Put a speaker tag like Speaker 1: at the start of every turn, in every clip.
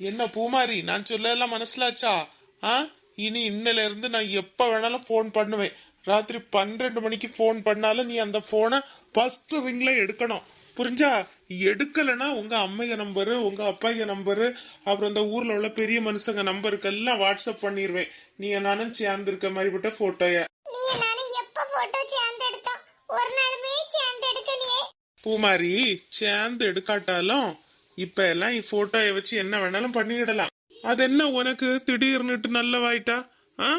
Speaker 1: என்ன பூமாரி நான் சொல்லலாம் மனசுலாச்சா? ஆ? இனி இன்னல இருந்து நான் எப்ப வேணாலும் ஃபோன் பண்ணுவேன். ராத்திரி பன்னிரெண்டு மணிக்கு ஃபோன் பண்ணாலும் நீ அந்த போனை ஃபர்ஸ்ட் ரிங்ல எடுக்கணும். புரிஞ்சா? எடுக்கலைன்னா உங்க அம்மைய நம்பரு உங்க அப்பாய்ய நம்பரு அப்புறம் இந்த ஊர்ல உள்ள பெரிய மனுஷங்க நம்பருக்கெல்லாம் வாட்ஸ்அப் பண்ணிடுவேன் நீ நானும் சேர்ந்து இருக்க மாதிரிப்பட்ட போட்டோய பூமாரி சேர்ந்து எடுக்காட்டாலும் இப்ப எல்லாம் போட்டோய வச்சு என்ன வேணாலும் பண்ணிடலாம் அது என்ன உனக்கு? திடீர்னுட்டு நல்லவாயிட்டா ஆ?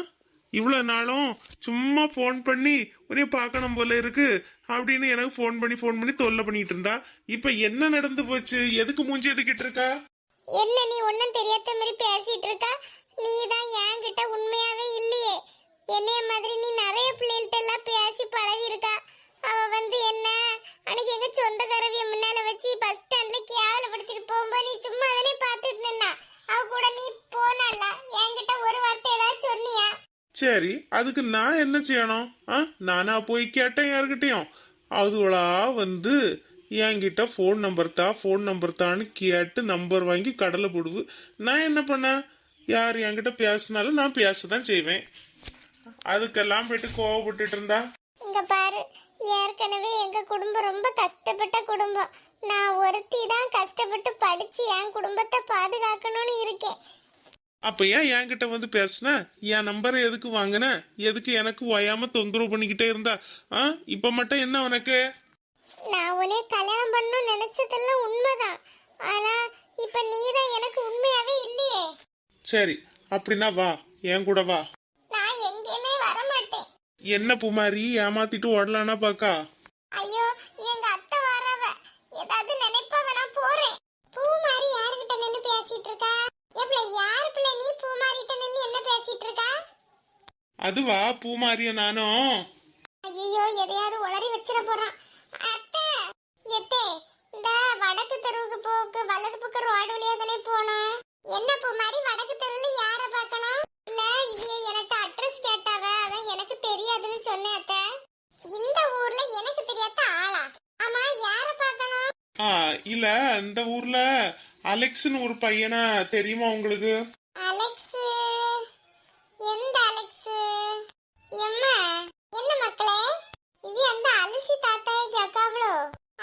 Speaker 1: இவ்வளவு நாளும் சும்மா ஃபோன் பண்ணி உன்னைய பார்க்கணும் போல இருக்கு. அப்படின்னு எனக்கு ஃபோன் பண்ணி ஃபோன் பண்ணி தொல்லை பண்ணிட்டு இருந்தா? இப்ப என்ன நடந்து போச்சு? எதுக்கு மூஞ்சி எதுக்கிட்டு இருக்கா?
Speaker 2: என்ன நீ ஒன்னும் தெரியாத மாதிரி பேசிட்டு இருக்கா? நீ தான் என்கிட்ட உண்மையாவே இல்லையே. என்னைய மாதிரி நீ நிறைய பிள்ளைகள்ட்ட எல்லாம் பேசி பழகி இருக்கா அவ வந்து என்ன? அன்னைக்கு எங்க சொந்தக்காரவிய முன்னால வச்சு பஸ் ஸ்டாண்ட்ல கேவலப்படுத்திட்டு போகும்போது நீ சும்மா அதனே பார்த்துட்டு நின்னா அவ கூட நீ போனல என்கிட்ட ஒரு வார்த்தை ஏதாவது சொன்னியா
Speaker 1: சரி அதுக்கு நான் என்ன செய்யணும்? ஆ நானா போய் கேட்டேன் யாருக்கிட்டையும் அதுவளா வந்து என்கிட்ட ஃபோன் நம்பர் தா ஃபோன் நம்பர் தான்னு கேட்டு நம்பர் வாங்கி கடலை போடுவு நான் என்ன பண்ணேன்? யார் என்கிட்ட பேசினாலும் நான் பேச தான் செய்வேன். அதுக்கெல்லாம் போயிட்டு கோவப்பட்டுட்டு இருந்தா?
Speaker 2: இங்க பாரு ஏற்கனவே எங்க குடும்பம் ரொம்ப கஷ்டப்பட்ட குடும்பம். நான் ஒருத்தி தான் கஷ்டப்பட்டு படிச்சு என் குடும்பத்தை பாதுகாக்கணும்னு இருக்கேன்.
Speaker 1: அப்ப ஏன் என்கிட்ட வந்து பேசுன? என் நம்பரை எதுக்கு வாங்கின? எதுக்கு எனக்கு ஓயாம தொந்தரவு பண்ணிக்கிட்டே இருந்தா? ஆ? இப்ப மட்டும் என்ன உனக்கு?
Speaker 2: நான் உன்னை கல்யாணம் பண்ணணும்னு நினைச்சதெல்லாம் உண்மைதான். ஆனா இப்ப நீதான் எனக்கு உண்மையாவே இல்லையே.
Speaker 1: சரி அப்படின்னா வா. என் கூட வா.
Speaker 2: நான் எங்கேயுமே வர மாட்டேன்
Speaker 1: என்ன புமாரி? ஏமாத்திட்டு ஓடலானா பாக்கா
Speaker 2: ஐயோ எங்க அத்தை வரவ ஏதாவது நினைப்பவ நான் போறேன் பூ மாதிரி யாருகிட்ட நின்னு பேசிட்டு இருக்கா எப்பல யார் பிள்ளை நீ பூ மாறிட்ட நின்னு என்ன பேசிட்டு இருக்கா
Speaker 1: அதுவா பூமாரிய நானும்
Speaker 2: ஐயோ எதையாவது உளறி வச்சிட போறான். அத்தை எத்தே இந்த வடக்கு தெருவுக்கு போக்கு வலது பக்கம் ரோடு வழியா தானே போனோம். என்ன பூ மாதிரி வடக்கு தெருவுல யார பார்க்கணும்? இல்ல இவிய எனக்கு அட்ரஸ் கேட்டாவ அதான் எனக்கு தெரியாதுன்னு சொன்னேன் அத்தை. இந்த ஊர்ல எனக்கு தெரியாத ஆளா? ஆமா யார பார்க்கணும்?
Speaker 1: இல்ல இந்த ஊர்ல அலெக்ஸ்னு ஒரு பையனா தெரியுமா உங்களுக்கு
Speaker 2: அலெக்ஸ் எந்த அலெக்ஸ் எம்மா என்ன மக்களே இது அந்த அலசி தாத்தாய்க்கு அக்காவளோ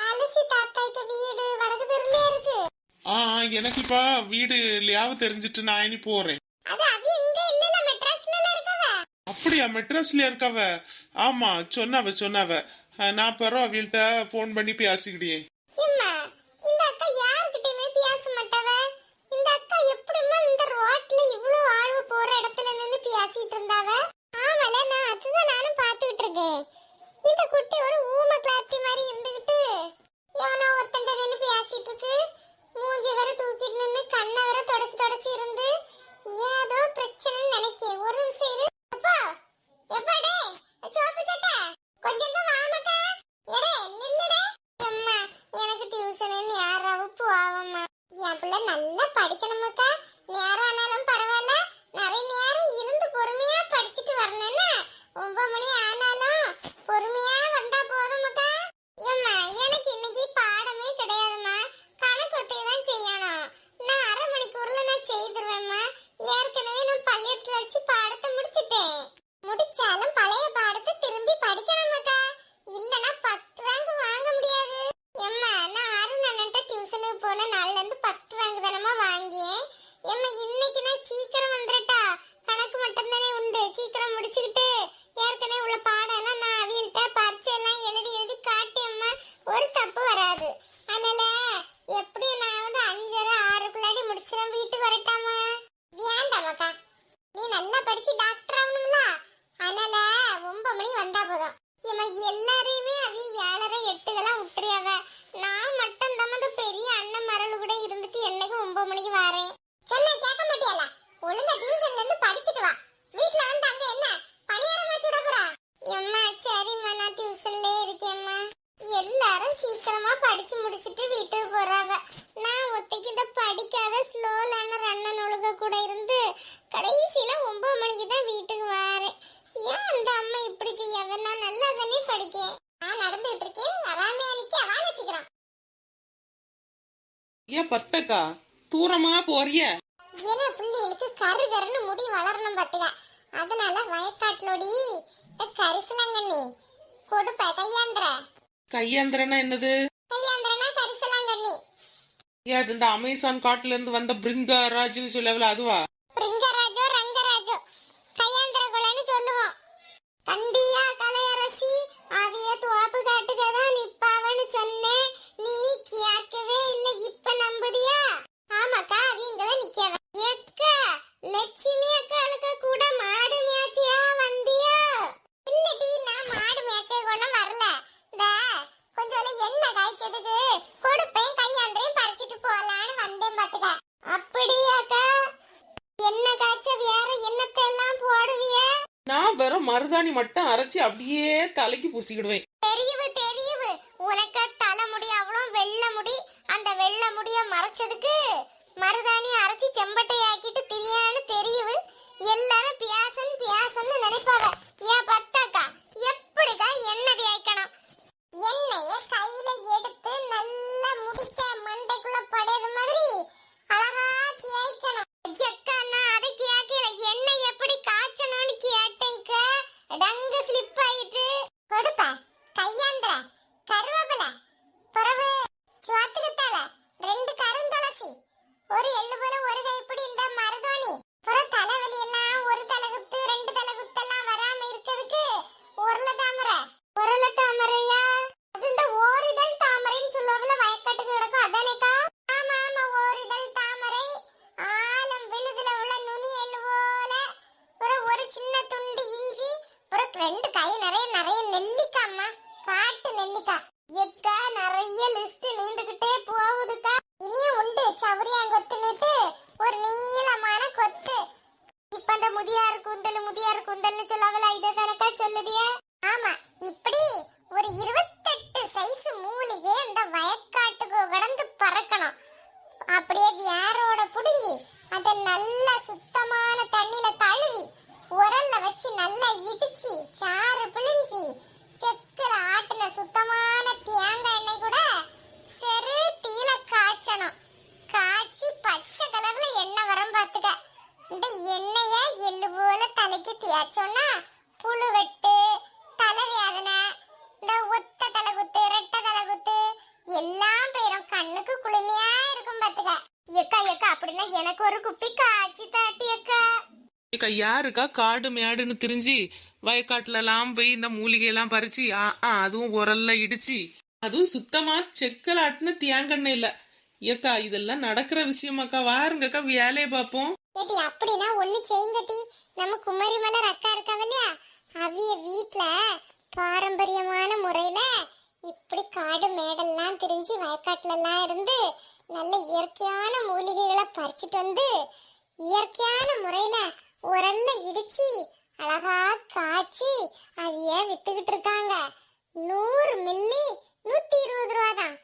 Speaker 2: அலசி தாத்தாய்க்கு வீடு வடக்கு தெருலயே இருக்கு
Speaker 1: ஆ ஆ, எனக்கு இப்ப வீடு லியாவு தெரிஞ்சிட்டு நான் இனி போறேன். அப்படியா? மெட்ராஸ்ல இருக்கவ? ஆமா சொன்னவ சொன்னவ. நான் பிறகு அவள்கிட்ட போன் பண்ணி பேசிக்கிட்டேன்
Speaker 2: வீட்டுக்கு வரேன். ஏன் அந்த அம்மா இப்படி செய்யாவ நான் நல்லா தானே படிக்கேன். நான் நடந்துட்டு இருக்கேன். வராமே அன்னைக்கு அவளை வச்சுக்கிறான்
Speaker 3: ஏன் பத்தக்கா? தூரமா போறிய?
Speaker 2: ஏன்னா பிள்ளைகளுக்கு கரு கருன்னு முடி வளரணும் பாத்துக்க அதனால வயக்காட்டுலோடி கரிசலாங்கண்ணி கொடுப்ப கையாந்திர.
Speaker 1: கையாந்திரனா என்னது?
Speaker 2: கையாந்திரனா கரிசலாங்கண்ணி.
Speaker 1: ஏன் அது இந்த அமேசான் காட்டுல இருந்து வந்த பிரிங்கராஜ்னு சொல்லவல அதுவா
Speaker 2: ரிங்கராஜோ ரங்கராஜோ கையாந்திர குலன்னு சொல்லுவோம் கண்டியா கலையரசி அவிய துவாப்பு காட்டுக்கதான் நிப்பாவன்னு சொன்னேன் நீ கேட்கவே இல்ல இப்ப நம்புதியா ஆமாக்கா அவியங்கதான் நிக்கவ எக்கா லட்சுமி அக்காளுக்கு கூட மாடு மேய்ச்சியா வந்தியா இல்லடி நான் மாடு மேய்ச்சே கொள்ள வரல இந்த கொஞ்சம் எண்ணெய் காய்க்கிறதுக்கு கொடுப்பேன் கையாந்திரையும் பறிச்சிட்டு போலான்னு வந்தேன் பாத்துக்க அப்படியாக்கா என்ன காய்ச்ச வேற என்னத்தை எல்லாம் போடுவிய
Speaker 1: நான் வெறும் மருதாணி மட்டும் அரைச்சி அப்படியே தலைக்கு பூசிக்கிடுவேன்.
Speaker 2: நெல்லிக்காய் அப்படின்னா எனக்கு ஒரு குப்பி காய்ச்சி தாட்டி அக்கா.
Speaker 1: ஏக்கா யாருக்கா? காடு மேடுன்னு திரிஞ்சு வயக்காட்டுல எல்லாம் போய் இந்த மூலிகை எல்லாம் பறிச்சு ஆ ஆ, அதுவும் உரல்ல இடிச்சு அதுவும் சுத்தமா செக்கல் ஆட்டின தேங்கண்ணெய் இல்ல. ஏக்கா இதெல்லாம் நடக்கிற விஷயமாக்கா. வாருங்கக்கா வேலையை பார்ப்போம்
Speaker 2: ஏடி அப்படின்னா ஒண்ணு செய்யுங்கட்டி நம்ம குமரி மலர் அக்கா இருக்காவ இல்லையா? அவிய வீட்ல பாரம்பரியமான முறையில இப்படி காடு மேடெல்லாம் திரிஞ்சு வயக்காட்டுல எல்லாம் இருந்து நல்ல இயற்கையான மூலிகைகளை பறிச்சிட்டு வந்து இயற்கையான முறையில உரல்ல இடிச்சு அழகா காய்ச்சி அதைய வித்துக்கிட்டு இருக்காங்க. நூறு மில்லி நூத்தி இருபது ரூபா தான்.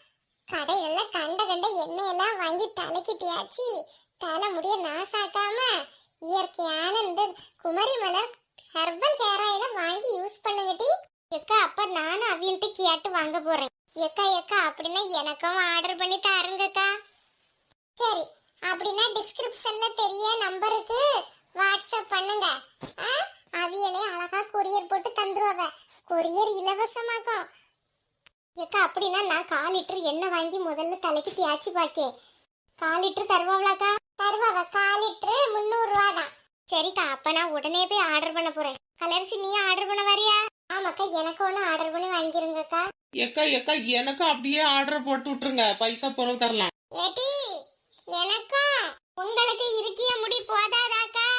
Speaker 2: கடைகள்ல கண்ட கண்ட எண்ணெய் எல்லாம் வாங்கி தலைக்கு தேய்ச்சி தலை முடிய நாசாக்காம இயற்கையான இந்த குமரி மலர் ஹெர்பல் ஹேர் ஆயில வாங்கி யூஸ் பண்ணுங்கட்டி எக்கா அப்ப நானும் அவியல்கிட்ட கேட்டு வாங்க போறேன். எக்கா எக்கா அப்படின்னா எனக்கும் ஆர்டர் பண்ணி தாருங்கக்கா. சரி அப்படின்னா டிஸ்கிரிப்ஷன்ல தெரிய நம்பருக்கு வாட்ஸ்அப் பண்ணுங்க. ஆ? அவியலே அழகா கொரியர் போட்டு தந்துருவாங்க. கொரியர் இலவசமாக்கும் ஏக்கா அப்படின்னா நான் கால் லிட்டர் எண்ணெய் வாங்கி முதல்ல தலைக்கு தேய்ச்சி பாக்கேன். கால் லிட்டர் தருவாங்களாக்கா? தருவாங்க. கால் லிட்டர் முந்நூறு தான் சரிக்கா அப்ப நான் உடனே போய் ஆர்டர் பண்ண போறேன். கலர்ஸ் நீ ஆர்டர் பண்ண வரியா? ஆமாக்கா எனக்கு ஒன்று ஆர்டர் பண்ணி வாங்கிருங்கக்கா.
Speaker 1: ஏக்கா ஏக்கா எனக்கும் அப்படியே ஆர்டர் போட்டு விட்டுருங்க. பைசா பிறகு தரலாம்.
Speaker 2: ஏடி எனக்கும் உங்களுக்கு இருக்கிய முடி போதாதாக்கா?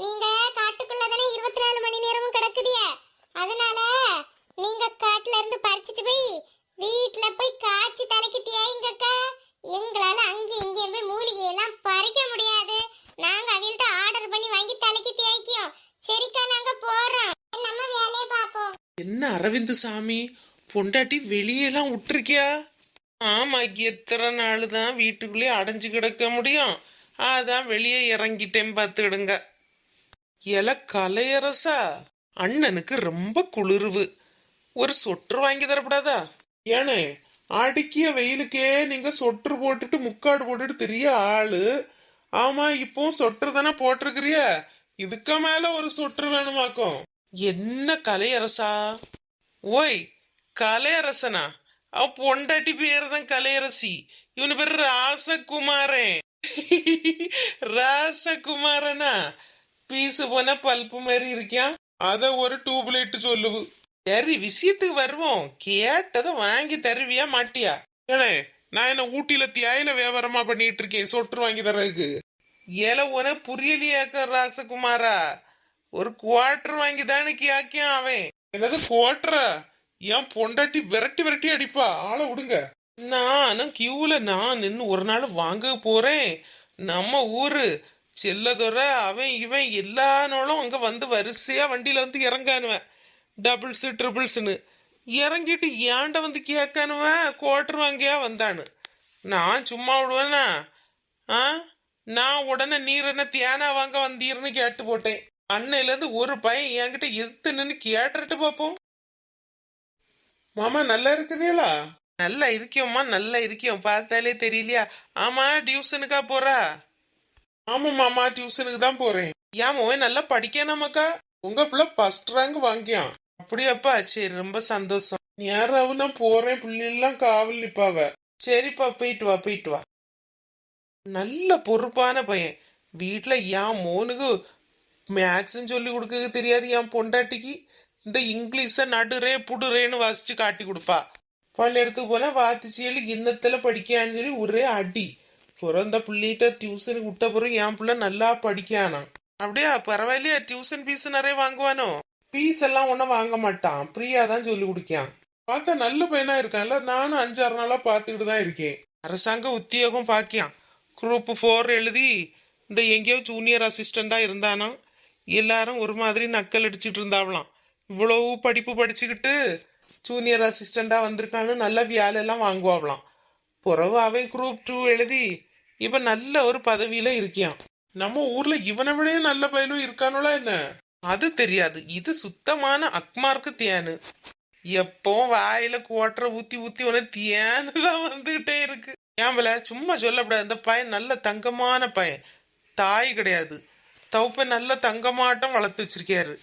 Speaker 2: நீங்க காட்டுக்குள்ள தானே இருபத்தி நாலு மணி நேரமும் கிடக்குதிய அதனால நீங்க காட்டுல இருந்து பறிச்சிட்டு போய் வீட்ல போய் காய்ச்சி தலைக்கு தேய்ங்கக்கா. எங்களால அங்க இங்கேயும் போய் மூலிகை எல்லாம் பறிக்க முடியாது. நாங்க அவங்கள்ட்ட ஆர்டர் பண்ணி வாங்கி தலைக்கு தேய்க்கோம். சரிக்கா நாங்க போறோம். நம்ம வேலையை பார்ப்போம்.
Speaker 1: என்ன அரவிந்த் சாமி? பொண்டாட்டி வெளியெல்லாம் விட்டுருக்கியா ஆமா எத்தனை நாள் தான் வீட்டுக்குள்ளேயே அடைஞ்சு கிடக்க முடியும்? அதான் வெளியே இறங்கிட்டேன் பார்த்துடுங்க. எல கலையரசா? அண்ணனுக்கு ரொம்ப குளிர்வு. ஒரு சொட்டர் வாங்கி தரப்படாதா? ஏனே அடிக்கிய வெயிலுக்கே நீங்க சொட்டர் போட்டுட்டு முக்காடு போட்டுட்டு தெரிய ஆளு. ஆமா இப்போ சொட்டர் தானே போட்டிருக்கிறிய? இதுக்கு மேல ஒரு சொட்டர் வேணுமாக்கும்? என்ன கலையரசா? ஓய் கலையரசனா? அவ பொண்டாட்டி பேர் தான் கலையரசி. இவனு பேரு ராசகுமாரன் ராசகுமாரனா? பீசு போன பல்பு மாதிரி இருக்கான் அத ஒரு டியூப்லைட் சொல்லுவு. சரி விஷயத்துக்கு வருவோம். கேட்டதை வாங்கி தருவியா மாட்டியா? ஏனே நான் என்ன ஊட்டியில தியாயில வியாபாரமா பண்ணிட்டு இருக்கேன். சொட்டு வாங்கி தர்றதுக்கு. ஏல உன புரியலையாக்க ராசகுமாரா? ஒரு குவார்டர் வாங்கி தானே கேக்கியான் அவன். என்னது குவார்டரா என் பொண்டாட்டி விரட்டி விரட்டி அடிப்பா. ஆளை விடுங்க. நானும் கியூவில் நான் நின்று ஒரு நாள் வாங்க போகிறேன் நம்ம ஊரு. செல்லதுரை அவன் இவன் எல்லா நாளும் அங்கே வந்து வரிசையாக வண்டியில் வந்து இறங்கானுவேன் டபுள்ஸு ட்ரிபிள்ஸ்னு இறங்கிட்டு ஏண்ட வந்து கேட்கானுவேன்? குவார்டர் வாங்கியா வந்தானு நான் சும்மா விடுவேனா? ஆ? நான் உடனே நீர் என்ன தியானா வாங்க வந்தீர்னு கேட்டு போட்டேன். அன்னையிலேருந்து ஒரு பையன் என்கிட்ட எடுத்து நின்று கேட்டுட்டு பார்ப்போம் மாமா நல்லா இருக்குதுங்களா? நல்லா இருக்கியோம்மா நல்லா இருக்கியோம் பார்த்தாலே தெரியலையா? ஆமா டியூஷனுக்கா போறா? ஆமா மாமா டியூஷனுக்கு தான் போறேன். ஏன் மோவன் நல்லா படிக்கணுமாக்கா உங்க பிள்ளை ஃபர்ஸ்ட் ரேங்க் வாங்கியான். அப்படியாப்பா சரி ரொம்ப சந்தோஷம். யாராவது நான் போறேன் பிள்ளைலாம் காவல் நிப்பாவ. சரிப்பா போயிட்டு வா போயிட்டு வா. நல்ல பொறுப்பான பையன். வீட்ல என் மோனுக்கு மேக்ஸும் சொல்லி கொடுக்க தெரியாது என் பொண்டாட்டிக்கு. இந்த இங்கிலீஷ நடுரே புடுறேன்னு வாசிச்சு காட்டி கொடுப்பா. பள்ளியிடத்துக்கு போனா வாத்திச்சியல் இன்னத்துல படிக்கான்னு சொல்லி ஒரே அடி. பிறந்த பிள்ளைகிட்ட டியூஷனுக்கு விட்ட பிறகு என் பிள்ளை நல்லா படிக்கானா அப்படியா? பரவாயில்லையா? டியூஷன் ஃபீஸ் நிறைய வாங்குவானோ? ஃபீஸ் எல்லாம் ஒன்றும் வாங்க மாட்டான். ஃப்ரீயா தான் சொல்லி கொடுக்கான் பார்த்தா நல்ல பையனா இருக்கான்ல. நானும் அஞ்சாறு நாளா பார்த்துக்கிட்டு தான் இருக்கேன். அரசாங்க உத்தியோகம் பாக்கியான் குரூப் ஃபோர் எழுதி இந்த எங்கேயோ ஜூனியர் அசிஸ்டண்டா இருந்தானா? எல்லாரும் ஒரு மாதிரி நக்கல் அடிச்சிட்டு இருந்தாவலாம். இவ்வளவு படிப்பு படிச்சுக்கிட்டு ஜூனியர் அசிஸ்டண்டா வந்திருக்கான்னு நல்ல வேலையெல்லாம் வாங்குவாங்களாம். பிறகு அவன் குரூப் டூ எழுதி இவன் நல்ல ஒரு பதவியில இருக்கியான் நம்ம ஊர்ல இவனை விட நல்ல பயிலும் இருக்கானுல என்ன? அது தெரியாது. இது சுத்தமான அக்மார்க்கு தேனு. எப்போ வாயில குவாட்டரை ஊத்தி ஊத்தி உன தேனு தான் வந்துகிட்டே இருக்கு. ஏன்பல சும்மா சொல்லக்கூடாது. இந்த பையன் நல்ல தங்கமான பையன். தாய் கிடையாது. தவுப்ப நல்ல தங்கமாட்டம் வளர்த்து வச்சிருக்காரு.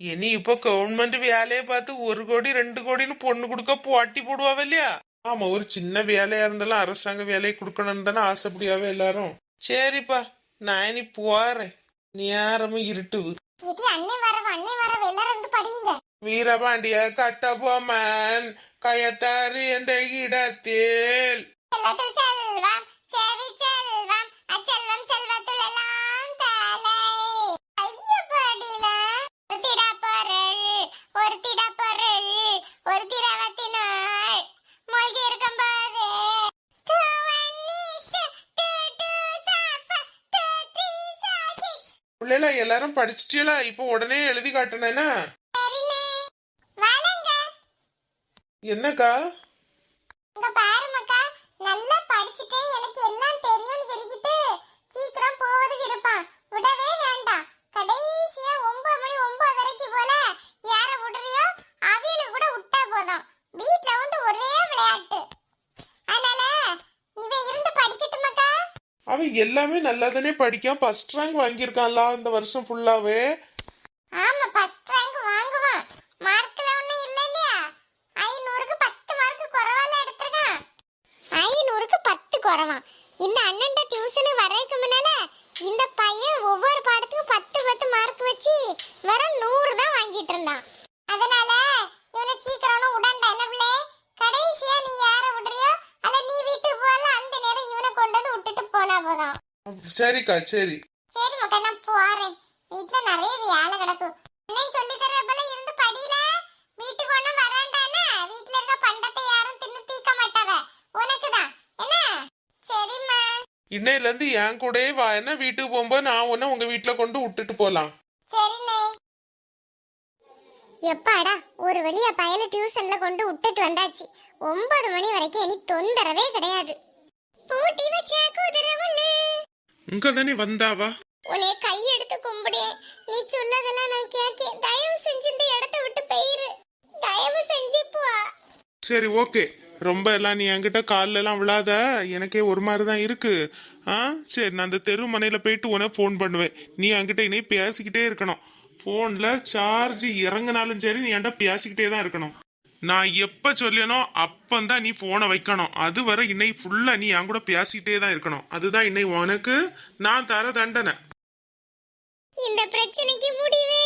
Speaker 1: இனி இப்போ கவர்மெண்ட் வேலையை பார்த்து ஒரு கோடி ரெண்டு கோடின்னு பொண்ணு கொடுக்க போட்டி போடுவாவ இல்லையா? ஆமா ஒரு சின்ன வேலையா இருந்தாலும் அரசாங்க வேலையை கொடுக்கணும்னு தானே ஆசைப்படியாவே எல்லாரும். சரிப்பா நான் இனி போறேன். நேரமும்
Speaker 2: படியுங்க.
Speaker 1: வீரபாண்டிய கட்டபொம்மன் கயத்தாறு என்ற இடத்தில்.
Speaker 2: செல்வம் செல்வம் அச்செல்வம் செல்வத்துள்
Speaker 1: எல்லாரும் படிச்சிட்டீங்களா இப்போ உடனே எழுதி.
Speaker 2: வாழங்க.
Speaker 1: என்னக்கா
Speaker 2: இங்க பாருமக்கா, நல்லா படிச்சுட்டு எனக்கு எல்லாம் தெரியும்னு சொல்லிக்கிட்டு சீக்கிரம் போவதுக்கு இருப்பான். விடவே வேண்டாம். கடைசியா ஒன்பது மணி ஒன்பதரைக்கு போல யார விடுறியோ அவியலுக்கு கூட விட்டா போதும். வீட்ல வந்து ஒரே விளையாட்டு. அதனால இவன் இருந்து படிக்கட்டுமாக்கா?
Speaker 1: எல்லாமே நல்லாதானே படிக்கான் ஃபர்ஸ்ட் ரேங்க் வாங்கியிருக்கான்ல இந்த வருஷம் ஃபுல்லாவே
Speaker 2: ஆமா ஃபர்ஸ்ட் ரேங்க் வாங்குவான். மார்க்ல ஒண்ணு இல்ல இல்லையா? ஐநூறுக்கு பத்து மார்க் குறவால எடுத்திருக்கான். ஐநூறுக்கு பத்து குறைவான். இந்த அண்ணன்ட்ட டியூஷன் வரதுக்கு முன்னால இந்த பையன் ஒவ்வொரு பாடத்துக்கும் பத்து பத்து மார்க் வச்சு வெறும் நூறு தான் வாங்கிட்டு இருந்தான் அதனால இவனை சீக்கிரம் உடண்டா என்ன பிள்ளை கடைசியா நீ யார விடுறியோ அல்ல நீ வீட்டுக்கு போல அந்த நேரம் இவனை கொண்டு வந்து விட்டுட்டு போனா போதும்
Speaker 1: சரிக்கா சரி.
Speaker 2: சரி மக்கா நான் போறேன். வீட்ல நிறைய வேலை கிடக்கு. அண்ணன் சொல்லி தரப்பல இருந்து படியில வீட்டுக்கு ஒண்ணும் வராண்டானா வீட்ல இருக்க பண்டத்தை யாரும் தின்னு தீக்க மாட்டாவ. உனக்கு தான் என்ன? சரிம்மா.
Speaker 1: இன்னையில இருந்து என் கூடயே வா. என்ன வீட்டுக்கு போகும்போது நான் உன்ன உங்க வீட்டுல கொண்டு விட்டுட்டு போலாம்.
Speaker 2: சரிண்ணே. எப்பாடா ஒரு வழியா பயல டியூஷன்ல கொண்டு விட்டுட்டு வந்தாச்சு. ஒன்பது மணி வரைக்கும் இனி தொந்தரவே கிடையாது. பூட்டி வச்ச குதிரை ஒண்ணு
Speaker 1: இங்க தானே வந்தாவா?
Speaker 2: உன்னை கையெடுத்து கும்பிடேன் நீ சொல்லதெல்லாம் நான் கேட்கேன். தயவு செஞ்சு இந்த இடத்த விட்டு போயிரு. தயவு செஞ்சு போ.
Speaker 1: சரி ஓகே. ரொம்ப எல்லாம் நீ என்கிட்ட கால்ல எல்லாம் விழாத. எனக்கே ஒரு மாதிரி தான் இருக்கு. ஆ? சரி நான் அந்த தெரு மனையில போயிட்டு உனக்கு ஃபோன் பண்ணுவேன். நீ என்கிட்ட இனி பேசிக்கிட்டே இருக்கணும். ஃபோன்ல சார்ஜ் இறங்குனாலும் சரி நீ என்கிட்ட பேசிக்கிட்டே தான் இருக்கணும். நான் எப்ப சொல்லியனோ அப்பந்தான் நீ போனை வைக்கணும். அது வரை இன்னைக்கு ஃபுல்லா நீ என் கூட பேசிட்டே தான் இருக்கணும். அதுதான் இன்னைக்கு உனக்கு நான் தர தண்டனை.
Speaker 2: இந்த பிரச்சனைக்கு முடிவே